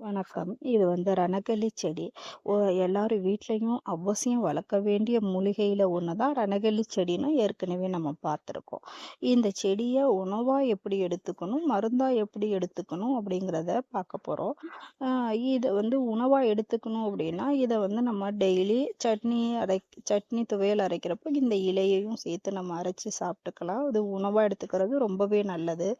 வணக்கம். இது வந்து ரணகல்லி செடி. எல்லாரும் வீட்லேயும் அவசியம் வளர்க்க வேண்டிய மூலிகையில் ஒன்று தான் ரணகல்லி செடின்னு ஏற்கனவே நம்ம பார்த்துருக்கோம். இந்த செடியை உணவாக எப்படி எடுத்துக்கணும், மருந்தாக எப்படி எடுத்துக்கணும் அப்படிங்கிறத பார்க்க போகிறோம் இதை வந்து உணவாக எடுத்துக்கணும் அப்படின்னா, இதை வந்து நம்ம டெய்லி சட்னி அரைக் சட்னி துவையல் அரைக்கிறப்போ இந்த இலையையும் சேர்த்து நம்ம அரைச்சி சாப்பிட்டுக்கலாம். இது உணவாக எடுத்துக்கிறது ரொம்பவே நல்லது.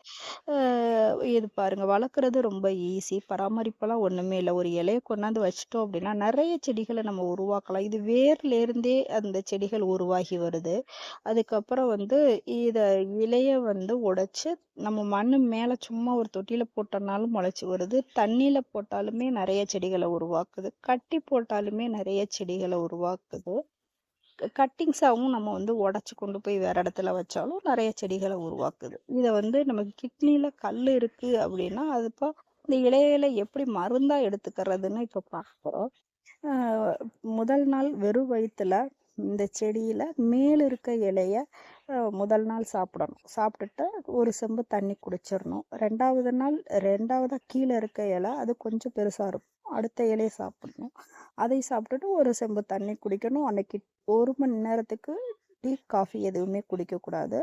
இது பாருங்க வளர்க்குறது ரொம்ப ஈஸி. பராமரிப்பெல்லாம் ஒன்றுமே இல்லை ஒரு இலையை கொண்டாந்து வச்சுட்டோம் அப்படின்னா, நிறைய செடிகளை நம்ம உருவாக்கலாம். இது வேர்லேருந்தே அந்த செடிகள் உருவாகி வருது. அதுக்கப்புறம் வந்து இதை இலையை வந்து உடைச்சி நம்ம மண் மேலே சும்மா ஒரு தொட்டியில் போட்டோம்னாலும் முளைச்சி வருது. தண்ணியில் போட்டாலுமே நிறைய செடிகளை உருவாக்குது. கட்டி போட்டாலுமே நிறைய செடிகளை உருவாக்குது. கட்டிங்ஸாகவும் நம்ம வந்து உடச்சி கொண்டு போய் வேற இடத்துல வச்சாலும் நிறைய செடிகளை உருவாக்குது. இதை வந்து நமக்கு கிட்னியில் கல் இருக்குது அப்படின்னா, அது இப்போ இந்த இலையில எப்படி மருந்தா எடுத்துக்கிறதுன்னு இப்ப பார்க்க முதல் நாள் வெறும் வயிற்றுல இந்த செடியில மேல இருக்க இலைய முதல் நாள் சாப்பிடணும். சாப்பிட்டுட்டு ஒரு செம்பு தண்ணி குடிச்சிடணும் ரெண்டாவது நாள் ரெண்டாவதாக கீழே இருக்க இலை அது கொஞ்சம் பெருசா இருக்கும். அடுத்த இலையை சாப்பிடணும். அதை சாப்பிட்டுட்டு ஒரு செம்பு தண்ணி குடிக்கணும். அன்னைக்கு ஒரு மணி நேரத்துக்கு டீ, காஃபி எதுவுமே குடிக்கக்கூடாது.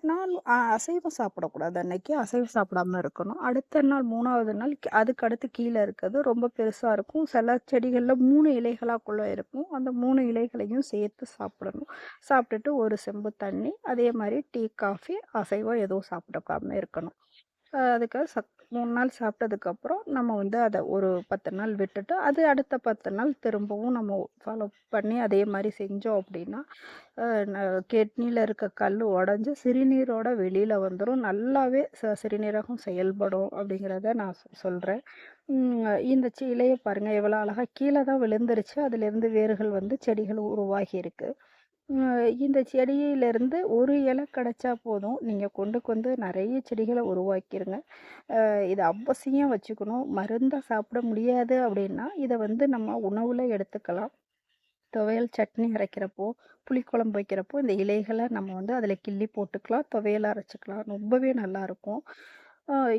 நான் அசைவம் சாப்பிடக்கூடாது அன்னைக்கு. அசைவம் சாப்பிடாம இருக்கணும். அடுத்த நாள் மூணாவது நாள் அதுக்கு அடுத்து கீழே இருக்கிறது ரொம்ப பெருசாக இருக்கும். சில செடிகளில் மூணு இலைகளாக்குள்ளே இருக்கும். அந்த மூணு இலைகளையும் சேர்த்து சாப்பிடணும். சாப்பிட்டுட்டு ஒரு செம்பு தண்ணி, அதே மாதிரி டீ, காஃபி, அசைவம் எதுவும் சாப்பிடாம இருக்கணும். அதுக்கு சத் மூணு நாள் சாப்பிட்டதுக்கப்புறம் நம்ம வந்து அதை ஒரு 10 நாள் விட்டுட்டு, அது அடுத்த 10 நாள் திரும்பவும் நம்ம ஃபாலோ பண்ணி அதே மாதிரி செஞ்சோம் அப்படின்னா, கிட்னியில் இருக்க கல் உடஞ்சி சிறுநீரோட வெளியில் வந்துடும் நல்லாவே ச சிறுநீரகம் செயல்படும் அப்படிங்கிறத நான் சொ இந்த இலையை பாருங்கள் எவ்வளோ அழகாக கீழே தான் விழுந்துருச்சு. அதுலேருந்து வேர்கள் வந்து செடிகள் உருவாகி இருக்குது இந்த செடியிலேருந்து ஒரு இலை கிடச்சா போதும். நீங்கள் கொண்டுக்கு வந்து நிறைய செடிகளை உருவாக்கிடுங்க இதை அவசியம் வச்சுக்கணும். மருந்தாக சாப்பிட முடியாது அப்படின்னா, இதை வந்து நம்ம உணவில் எடுத்துக்கலாம். துவையல், சட்னி அரைக்கிறப்போ, புளிக்குழம்பு வைக்கிறப்போ இந்த இலைகளை நம்ம வந்து அதில் கிள்ளி போட்டுக்கலாம். துவையல் அரைச்சிக்கலாம் ரொம்பவே நல்லாயிருக்கும்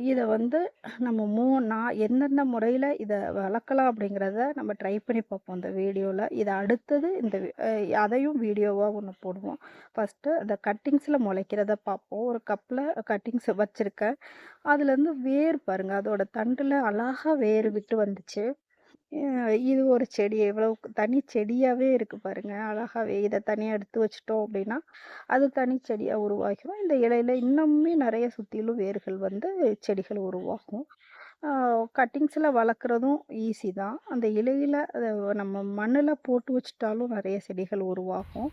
இதை வந்து நம்ம மூ நான் எந்தெந்த முறையில் இதை வளர்க்கலாம் அப்படிங்கிறத நம்ம ட்ரை பண்ணி பார்ப்போம் இந்த வீடியோவில் இதை அடுத்தது இந்த அதையும் வீடியோவாக ஒன்று போடுவோம். ஃபர்ஸ்ட்டு அந்த கட்டிங்ஸில் முளைக்கிறத பார்ப்போம். ஒரு கப்பில் கட்டிங்ஸ் வச்சுருக்கேன் அதுலேருந்து வேர் பாருங்கள் அதோட தண்டில் அழகா வேர் விட்டு வந்துச்சு. இது ஒரு செடி எவ்வளோ தனி செடியாகவே இருக்கு பாருங்க. அழகாகவே இதை தனியாக எடுத்து வச்சுட்டோம் அப்படின்னா, அது தனி செடியாக உருவாகிடும் இந்த இலையில இன்னமுமே நிறைய சுற்றிலும் வேர்கள் வந்து செடிகள் உருவாகும். கட்டிங்ஸில் வளர்க்குறதும் ஈஸி தான். அந்த இலையில் நம்ம மண்ணில் போட்டு வச்சிட்டாலும் நிறைய செடிகள் உருவாகும்.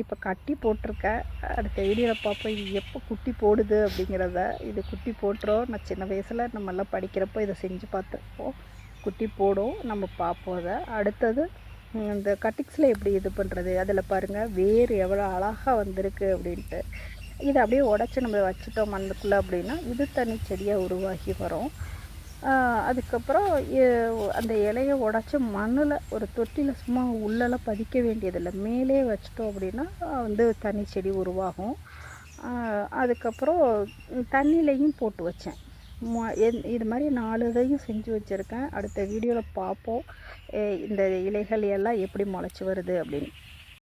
இப்போ கட்டி போட்டிருக்கேன். அடுத்த வீடியோவில் பார்ப்போம். இது எப்போ குட்டி போடுது அப்படிங்கிறத. இது குட்டி போட்டுரும். நான் சின்ன வயசில் நம்மலாம் படிக்கிறப்போ இதை செஞ்சு பார்த்துருப்போம். குட்டி போடும். நம்ம பார்ப்போம் அதை அடுத்தது இந்த கட்டிக்ஸில் எப்படி இது பண்ணுறது அதில் பாருங்கள் வேர் எவ்வளோ அழகாக வந்திருக்கு அப்படின்ட்டு. இதை அப்படியே உடச்சி நம்ம வச்சுட்டோம் மண்ணுக்குள்ளே அப்படின்னா, இது தனி செடியாக உருவாகி வரும். அதுக்கப்புறம் அந்த இலையை உடச்சி மண்ணில் ஒரு தொட்டியில் சும்மா உள்ளெல்லாம் பதிக்க வேண்டியதில்லை மேலே வச்சுட்டோம் அப்படின்னா, வந்து தனி செடி உருவாகும். அதுக்கப்புறம் தண்ணீலயும் போட்டு வச்சேன். மொ இது மாதிரி நாலு இதையும் செஞ்சு வச்சுருக்கேன் அடுத்த வீடியோவில் பார்ப்போம். இந்த இலைகள் எல்லாம் எப்படி முளைச்சி வருது அப்படின்னு.